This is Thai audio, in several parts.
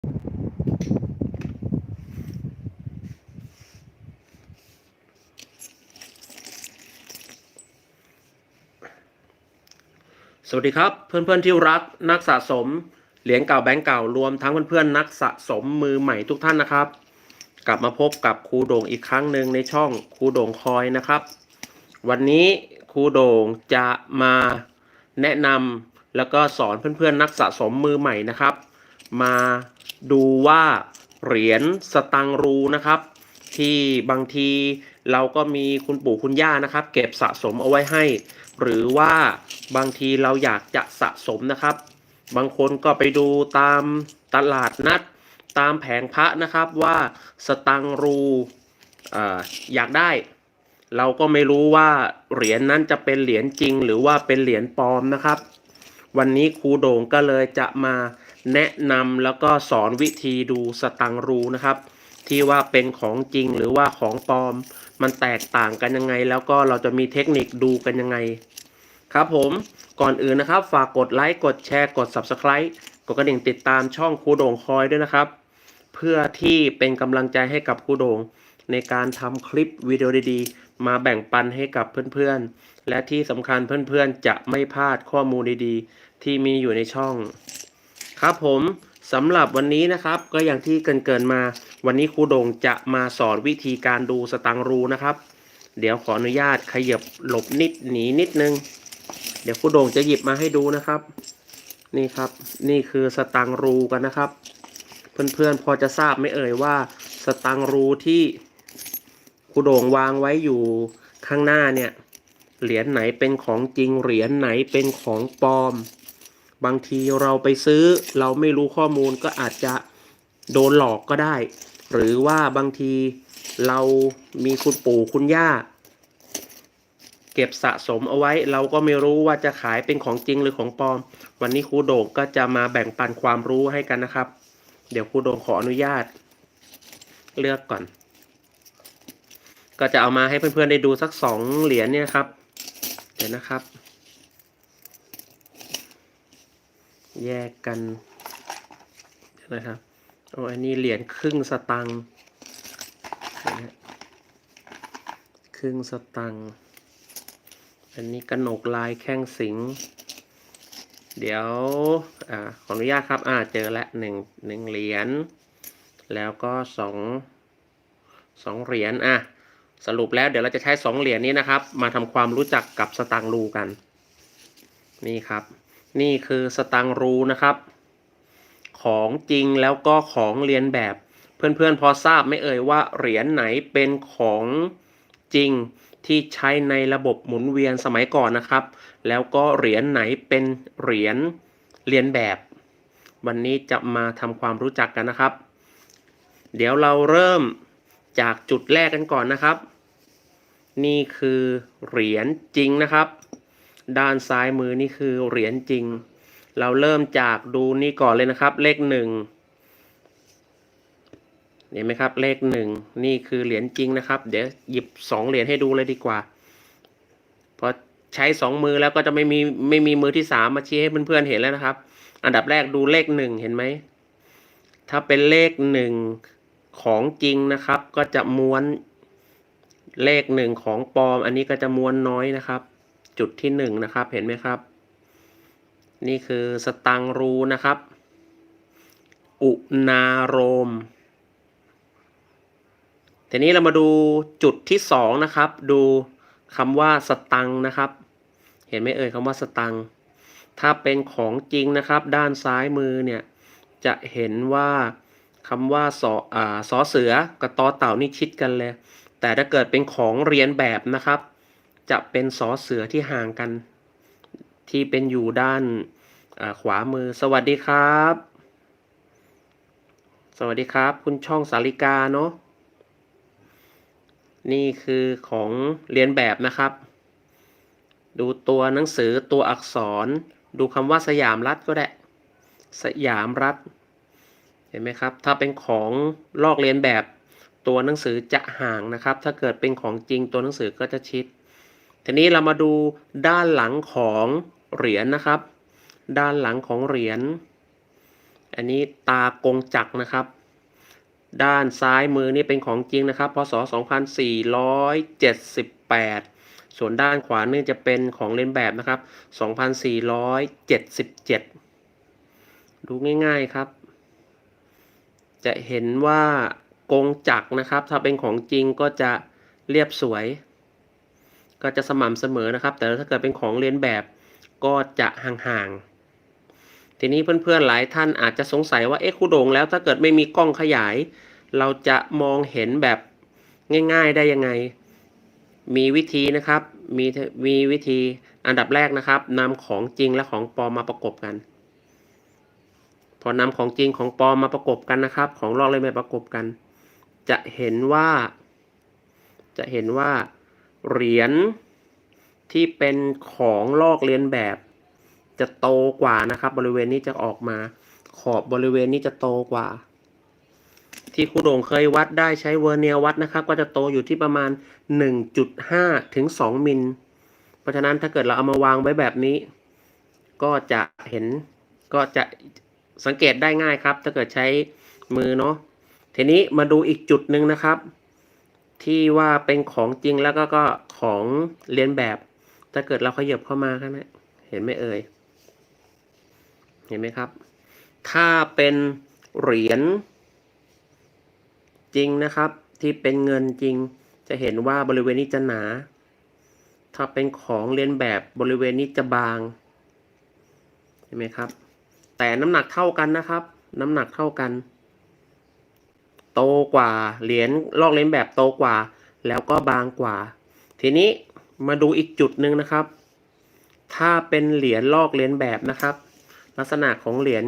สวัสดีครับ เพื่อนๆที่รักนักสะสมเหรียญเก่าแบงก์เก่ารวมทั้งเพื่อนๆนักสะสมมือใหม่ทุกท่านนะครับ กลับมาพบกับครูโด่งอีกครั้งหนึ่งในช่องครูโด่งคอยนะครับ วันนี้ครูโด่งจะมาแนะนำแล้วก็สอนเพื่อนๆนักสะสมมือใหม่นะครับ มาดูว่าเหรียญสตังรูนะครับ ที่บางทีเราก็มีคุณปู่คุณย่านะครับ เก็บสะสมเอาไว้ให้ หรือว่าบางทีเราอยากจะสะสมนะครับ บางคนก็ไปดูตามตลาดนัด ตามแผงพระนะครับว่าสตังรูเอ่ออยากได้ เราก็ไม่รู้ว่าเหรียญนั้นจะเป็นเหรียญจริง หรือว่าเป็นเหรียญปลอมนะครับ วันนี้ครูโด่งก็เลยจะมา แนะนำแล้วก็สอนวิธีดูสตังรูนะครับ ที่ว่าเป็นของจริงหรือว่าของปลอม มันแตกต่างกันยังไง แล้วก็เราจะมีเทคนิคดูกันยังไง ครับผมก่อนอื่นนะครับ ฝากกดไลค์กดแชร์กด Subscribe กดกระดิ่งติดตามช่องครูโด่งคอยด้วยนะครับ เพื่อที่เป็นกำลังใจให้กับครูโด่งในการทำคลิปวิดีโอดีๆ มาแบ่งปันให้กับเพื่อนๆ และที่สำคัญเพื่อนๆ จะไม่พลาดข้อมูลดีๆ ที่มีอยู่ในช่อง ครับผมสำหรับวันนี้นะครับก็อย่างที่เกรินๆมา วันนี้ครูโด่งจะมาสอนวิธีการดูสตังรูนะครับ เดี๋ยวขออนุญาตขยับหลบนิดหนีนิดนึง เดี๋ยวครูโด่งจะหยิบมาให้ดูนะครับ นี่ครับนี่คือสตังรูกันนะครับ เพื่อนๆพอจะทราบไม่เอ่ยว่าสตังรูที่ครูโด่งวางไว้อยู่ข้างหน้าเนี่ยเหรียญไหนเป็นของจริงเหรียญไหนเป็นของปลอม บางทีเราไปซื้อเราไม่รู้ข้อมูลก็อาจจะโดนหลอกก็ได้ หรือว่าบางทีเรามีคุณปู่คุณย่า เก็บสะสมเอาไว้ เราก็ไม่รู้ว่าจะขายเป็นของจริงหรือของปลอม วันนี้ครูโด่งก็จะมาแบ่งปันความรู้ให้กันนะครับ เดี๋ยวครูโด่งขออนุญาต เลือกก่อน ก็จะเอามาให้เพื่อนๆได้ดูสักสองเหรียญเนี่ยครับ เดี๋ยวนะครับ แยกกันนะครับโอ้อันนี้เหรียญครึ่งสตังค์ครึ่งสตังค์อันนี้กระหนกลายแข้งสิง เดี๋ยวอ่าขออนุญาตครับ อ่า เจอแล้วหนึ่งหนึ่งเหรียญ แล้วก็สองสองเหรียญ อะ สรุปแล้วเดี๋ยวเราจะใช้สองเหรียญนี้นะครับ มาทำความรู้จักกับสตังรูกัน นี่ครับ นี่คือสตังรูนะครับ ของจริงแล้วก็ของเรียนแบบ เพื่อนๆพอทราบไม่เอ่ยว่าเหรียญไหนเป็นของจริงที่ใช้ในระบบหมุนเวียนสมัยก่อนนะครับ แล้วก็เหรียญไหนเป็นเหรียญเรียนแบบ วันนี้จะมาทำความรู้จักกันนะครับ เดี๋ยวเราเริ่มจากจุดแรกกันก่อนนะครับ นี่คือเหรียญจริงนะครับ ด้านซ้ายมือนี่คือเหรียญจริง เราเริ่มจากดูนี่ก่อนเลยนะครับ เลขหนึ่งเห็นไหมครับ เลขหนึ่งนี่คือเหรียญจริงนะครับ เดี๋ยวหยิบสองเหรียญให้ดูเลยดีกว่าพอใช้สองมือแล้วก็จะไม่มีไม่มีมือที่สามมาชี้ให้เพื่อนๆเห็นแล้วนะครับ อันดับแรกดูเลขหนึ่งเห็นไหมถ้าเป็นเลขหนึ่งของจริงนะครับ ก็จะม้วนเลขหนึ่งของปลอม อันนี้ก็จะม้วนน้อยนะครับ จุดที่หนึ่งนะครับ เห็นไหมครับ นี่คือสตังรูนะครับ อุณาโรม ทีนี้เรามาดูจุดที่สองนะครับ ดูคำว่าสตังนะครับ เห็นไหมเอ่ยคำว่าสตัง ถ้าเป็นของจริงนะครับ ด้านซ้ายมือเนี่ย จะเห็นว่าคำว่าสออ่าสอเสือกับตอเต่านี่ชิดกันเลย แต่ถ้าเกิดเป็นของเรียนแบบนะครับ จะเป็นสอเสือที่ห่างกัน ที่เป็นอยู่ด้านขวามือ สวัสดีครับ สวัสดีครับ คุณช่องสาริกาเนาะนี่คือของเรียนแบบนะครับ ดูตัวหนังสือตัวอักษร ดูคำว่าสยามรัฐก็ได้ สยามรัฐ เห็นไหมครับ ถ้าเป็นของลอกเรียนแบบตัวหนังสือจะห่างนะครับ ถ้าเกิดเป็นของจริงตัวหนังสือก็จะชิด ทีนี้เรามาดูด้านหลังของเหรียญนะครับ ด้านหลังของเหรียญ อันนี้ตากงจักรนะครับ ด้านซ้ายมือนี่เป็นของจริงนะครับ พศ 2478 ส่วนด้านขวานี่จะเป็นของเล่นแบบนะครับ 2477 ดูง่ายๆครับ จะเห็นว่ากงจักรนะครับ ถ้าเป็นของจริงก็จะเรียบสวย ก็จะสม่ำเสมอนะครับ แต่ถ้าเกิดเป็นของเลียนแบบก็จะห่างๆ ทีนี้เพื่อนๆหลายท่านอาจจะสงสัยว่าเอ๊ะคูโด่งแล้วถ้าเกิดไม่มีกล้องขยาย เราจะมองเห็นแบบง่ายๆได้ยังไง มีวิธีนะครับ มีมีวิธีอันดับแรกนะครับนำของจริงและของปลอมมาประกบกัน พอนำของจริงของปลอมมาประกบกันนะครับ ของลอกเลยนแบบประกบกัน จะเห็นว่า จะเห็นว่า เหรียญที่เป็นของลอกเลียนแบบ จะโตกว่านะครับ บริเวณนี้จะออกมา ขอบบริเวณนี้จะโตกว่า ที่ครูโด่งเคยวัดได้ใช้เวอร์เนียวัดนะครับ ก็จะโตอยู่ที่ประมาณ 1.5 ถึง 2 มิล เพราะฉะนั้นถ้าเกิดเราเอามาวางไว้แบบนี้ ก็จะเห็นก็จะสังเกตได้ง่ายครับ ถ้าเกิดใช้มือเนาะทีนี้มาดูอีกจุดหนึ่งนะครับ ที่ว่าเป็นของจริงแล้วก็ก็ของเรียนแบบ ถ้าเกิดเราขยับเข้ามาครับนะเห็นไหมเอ่ย เห็นไหมครับ ถ้าเป็นเหรียญจริงนะครับ ที่เป็นเงินจริง จะเห็นว่าบริเวณนี้จะหนา ถ้าเป็นของเรียนแบบบริเวณนี้จะบาง เห็นไหมครับ แต่น้ำหนักเท่ากันนะครับ น้ำหนักเท่ากัน โตกว่า เหรียญลอกเลียนแบบโตกว่า แล้วก็บางกว่า ทีนี้มาดูอีกจุดหนึ่งนะครับ ถ้าเป็นเหรียญลอกเลียนแบบนะครับ ลักษณะของเหรียญ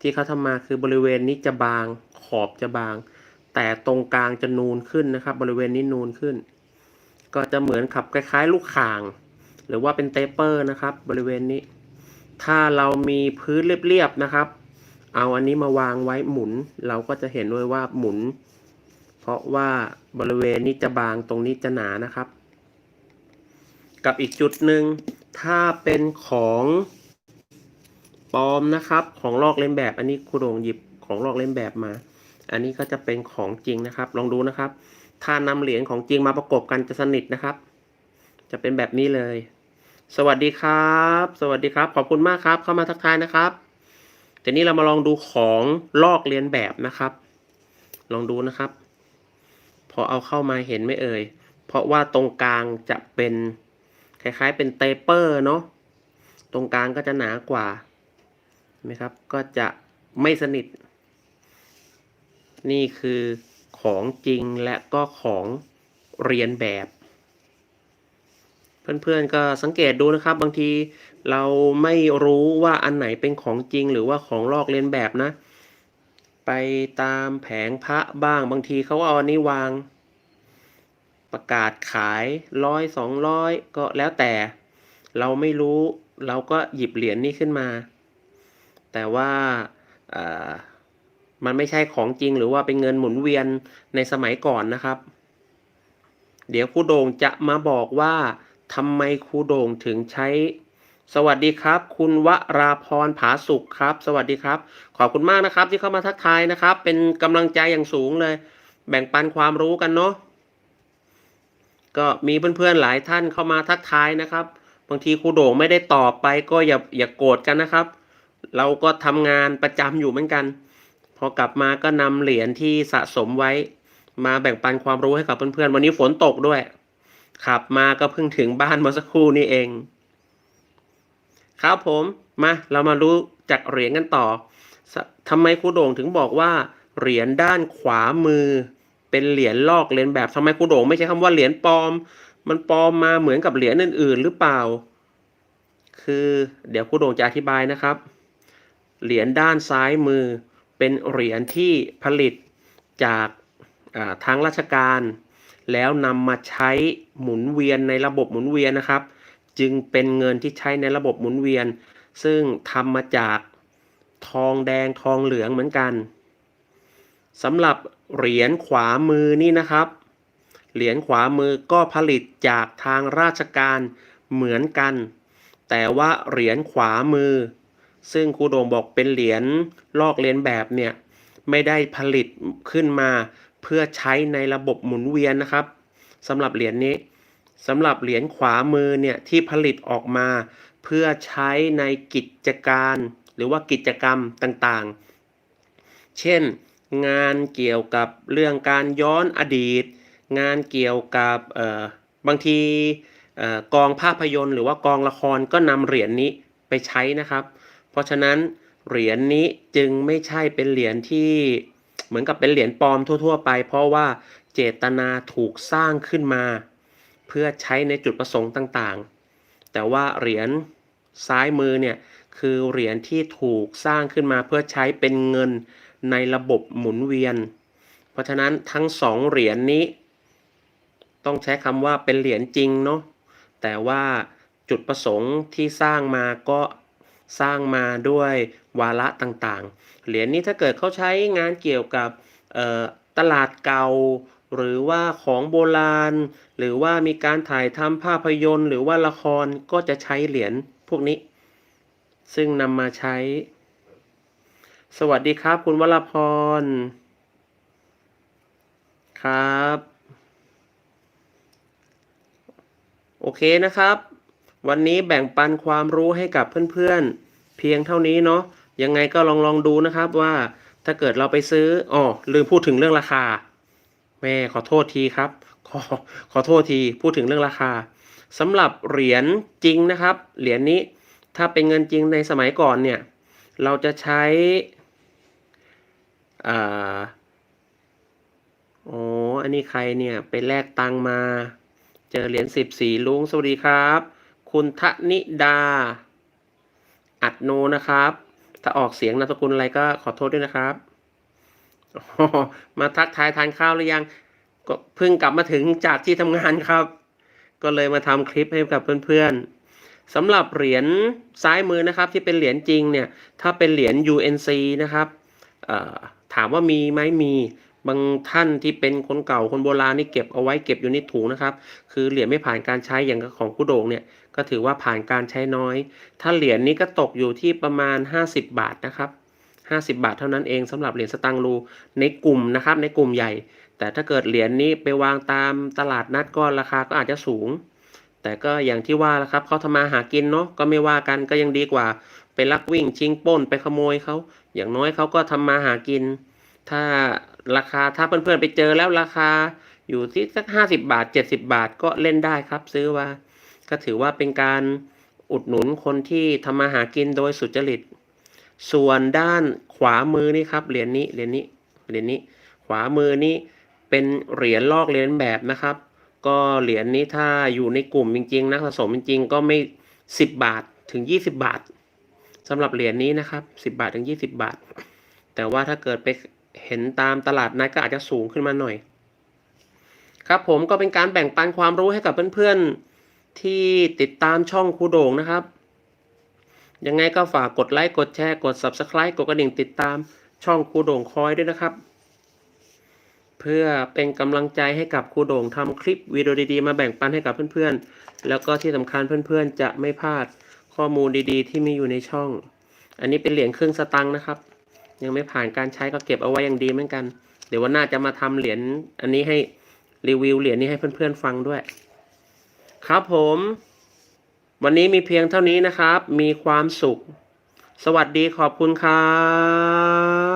ที่เขาทำมาคือบริเวณนี้จะบางขอบจะบาง แต่ตรงกลางจะนูนขึ้นนะครับ บริเวณนี้นูนขึ้น ก็จะเหมือนขับคล้ายๆ ลูกข่าง หรือว่าเป็นเตเปอร์นะครับ บริเวณนี้ ถ้าเรามีพื้นเรียบๆนะครับ เอาอันนี้มาวางไว้หมุน เราก็จะเห็นด้วยว่าหมุน เพราะว่าบริเวณนี้จะบางตรงนี้จะหนานะครับ กับอีกจุดหนึ่งถ้าเป็นของปลอมนะครับ ของลอกเลียนแบบ อันนี้ครูโดงหยิบของลอกเลียนแบบมา อันนี้ก็จะเป็นของจริงนะครับ ลองดูนะครับ ถ้านำเหรียญของจริงมาประกบกันจะสนิทนะครับ จะเป็นแบบนี้เลย สวัสดีครับ สวัสดีครับ ขอบคุณมากครับ เข้ามาทักทายนะครับ ทีนี้เรามาลองดูของลอกเลียนแบบนะครับ ลองดูนะครับ พอเอาเข้ามาเห็นไม่เอ่ย เพราะว่าตรงกลางจะเป็นคล้ายๆเป็นเตเปอร์เนาะ ตรงกลางก็จะหนากว่าไหมครับ ก็จะไม่สนิท นี่คือของจริงและก็ของเรียนแบบ เพื่อนๆก็สังเกตดูนะครับ บางทีเราไม่รู้ว่าอันไหนเป็นของจริงหรือว่าของลอกเลียนแบบนะ ไปตามแผงพระบ้างบางทีเขาเอาอันนี้วาง ประกาศขายร้อยสองร้อยก็แล้วแต่ เราไม่รู้เราก็หยิบเหรียญนี้ขึ้นมา แต่ว่าามันไม่ใช่ของจริงหรือว่าเป็นเงินหมุนเวียนในสมัยก่อนนะครับ เดี๋ยวครูโด่งจะมาบอกว่า ทำไมครูโด่งถึงใช้ สวัสดีครับ คุณวราพรผาสุขครับ สวัสดีครับ ขอบคุณมากนะครับ ที่เข้ามาทักทายนะครับ เป็นกำลังใจอย่างสูงเลย แบ่งปันความรู้กันเนาะก็มีเพื่อนๆหลายท่านเข้ามาทักทายนะครับ บางทีครูโด่งไม่ได้ตอบไปก็อย่าอย่าโกรธกันนะครับ เราก็ทำงานประจำอยู่เหมือนกัน พอกลับมาก็นำเหรียญที่สะสมไว้ มาแบ่งปันความรู้ให้กับเพื่อนๆวันนี้ฝนตกด้วย ขับมาก็เพิ่งถึงบ้านเมื่อสักครู่นี้เอง ครับผมมาเรามารู้จักเหรียญกันต่อทำไมครูโด่งถึงบอกว่า เหรียญด้านขวามือ เป็นเหรียญลอกเลียนแบบทำไมครูโด่งไม่ใช้คำว่าเหรียญปลอม มันปลอมมาเหมือนกับเหรียญอื่น ๆ หรือเปล่า คือเดี๋ยวครูโด่งจะอธิบายนะครับ เหรียญด้านซ้ายมือ เป็นเหรียญที่ผลิตจากาทางราชการ แล้วนำมาใช้หมุนเวียนในระบบหมุนเวียนนะครับ จึงเป็นเงินที่ใช้ในระบบหมุนเวียน ซึ่งทำมาจากทองแดงทองเหลืองเหมือนกันสำหรับเหรียญขวามือนี่นะครับ เหรียญขวามือก็ผลิตจากทางราชการเหมือนกัน แต่ว่าเหรียญขวามือ ซึ่งครูโด่งบอกเป็นเหรียญลอกเลียนแบบเนี่ยไม่ได้ผลิตขึ้นมา เพื่อใช้ในระบบหมุนเวียนนะครับสำหรับเหรียญนี้สำหรับเหรียญขวามือเนี่ยที่ผลิตออกมา เพื่อใช้ในกิจการ หรือว่ากิจกรรมต่างๆ เช่น งานเกี่ยวกับเรื่องการย้อนอดีต งานเกี่ยวกับเออบางทีกองภาพยนตร์ หรือว่ากองละครก็นำเหรียญนี้ไปใช้นะครับ เพราะฉะนั้นเหรียญนี้จึงไม่ใช่เป็นเหรียญที่ เหมือนกับเป็นเหรียญปลอมทั่ว ๆ ไป เพราะว่าเจตนาถูกสร้างขึ้นมา เพื่อใช้ในจุดประสงค์ต่างๆ แต่ว่าเหรียญซ้ายมือเนี่ยคือเหรียญที่ถูกสร้างขึ้นมาเพื่อใช้เป็นเงินในระบบหมุนเวียน เพราะฉะนั้นทั้งสองเหรียญนี้ ต้องใช้คำว่าเป็นเหรียญจริงเนาะแต่ว่าจุดประสงค์ที่สร้างมาก็ สร้างมาด้วยวาระต่างๆ เหรียญนี้ถ้าเกิดเขาใช้งานเกี่ยวกับตลาดเก่า หรือว่าของโบราณ หรือว่ามีการถ่ายทำภาพยนตร์ หรือว่าละครก็จะใช้เหรียญพวกนี้ ซึ่งนำมาใช้ สวัสดีครับ คุณวรพร ครับ โอเคนะครับ วันนี้แบ่งปันความรู้ให้กับเพื่อนๆ เพียงเท่านี้เนาะยังไงก็ลองลองดูนะครับว่าถ้าเกิดเราไปซื้ออ๋อลืมพูดถึงเรื่องราคา แม่ขอโทษทีครับขอขอโทษทีพูดถึงเรื่องราคาสำหรับเหรียญจริงนะครับ เหรียญนี้ถ้าเป็นเงินจริงในสมัยก่อนเนี่ย เราจะใช้อ่าอ๋ออันนี้ใครเนี่ย ไปแลกตังมา เจอเหรียญสิบสี่ลุงสวัสดีครับ คุณทนิดา อัดโนนะครับ ถ้าออกเสียงนามสกุลอะไรก็ขอโทษด้วยนะครับ มาทักทายทานข้าวหรือยัง ก็เพิ่งกลับมาถึงจากที่ทำงานครับ ก็เลยมาทำคลิปให้กับเพื่อนๆสำหรับเหรียญซ้ายมือนะครับ ที่เป็นเหรียญจริงเนี่ย ถ้าเป็นเหรียญ UNC นะครับถามว่ามีไหมมีบางท่านที่เป็นคนเก่าคนโบราณนี่เก็บเอาไว้เก็บอยู่ในถุงนะครับ คือเหรียญไม่ผ่านการใช้อย่างของผู้โดงเนี่ย ก็ถือว่าผ่านการใช้น้อย ถ้าเหรียญนี้ก็ตกอยู่ที่ประมาณ 50 บาทนะครับ50 บาทเท่านั้นเองสำหรับเหรียญสตังค์รูในกลุ่มนะครับในกลุ่มใหญ่ แต่ถ้าเกิดเหรียญนี้ไปวางตามตลาดนัดก็ราคาก็อาจจะสูง แต่ก็อย่างที่ว่าแล้วครับเขาทำมาหากินเนาะก็ไม่ว่ากันก็ยังดีกว่า ไปลักวิ่งชิงป้นไปขโมยเขาอย่างน้อยเขาก็ทำมาหากิน ถ้าราคาถ้าเพื่อนๆไปเจอแล้วราคาอยู่ที่สักห้าสิบาทเจ็ดสิบาทก็เล่นได้ครับ ซื้อว่า ก็ถือว่าเป็นการอุดหนุนคนที่ทำมาหากินโดยสุจริต ส่วนด้านขวามือนี่ครับเหรียญนี้เหรียญนี้เหรียญนี้ ขวามือนี้เป็นเหรียญลอกเลียนแบบนะครับ ก็เหรียญนี้ถ้าอยู่ในกลุ่มจริงๆนักสะสมจริงๆก็ไม่ 10 บาทถึง 20 บาทสำหรับเหรียญนี้นะครับ 10 บาทถึง 20 บาท แต่ว่าถ้าเกิดไปเห็นตามตลาดนัดก็อาจจะสูงขึ้นมาหน่อย ครับผมก็เป็นการแบ่งปันความรู้ให้กับเพื่อนๆ ที่ติดตามช่องครูโด่งนะครับ ยังไงก็ฝากกดไลค์กดแชร์กด Subscribe กดกระดิ่งติดตามช่องครูโด่งคอยด้วยนะครับ เพื่อเป็นกำลังใจให้กับครูโด่งทำคลิปวิดีโอดีๆ มาแบ่งปันให้กับเพื่อนๆ แล้วก็ที่สำคัญเพื่อนๆ จะไม่พลาดข้อมูลดีๆ ที่มีอยู่ในช่อง อันนี้เป็นเหรียญครึ่งสตังค์นะครับ ยังไม่ผ่านการใช้ก็เก็บเอาไว้อย่างดีเหมือนกัน เดี๋ยววันหน้าจะมาทำเหรียญอันนี้ให้รีวิวเหรียญนี้ให้เพื่อนๆฟังด้วย ครับผม วันนี้มีเพียงเท่านี้นะครับ มีความสุข สวัสดีขอบคุณครับ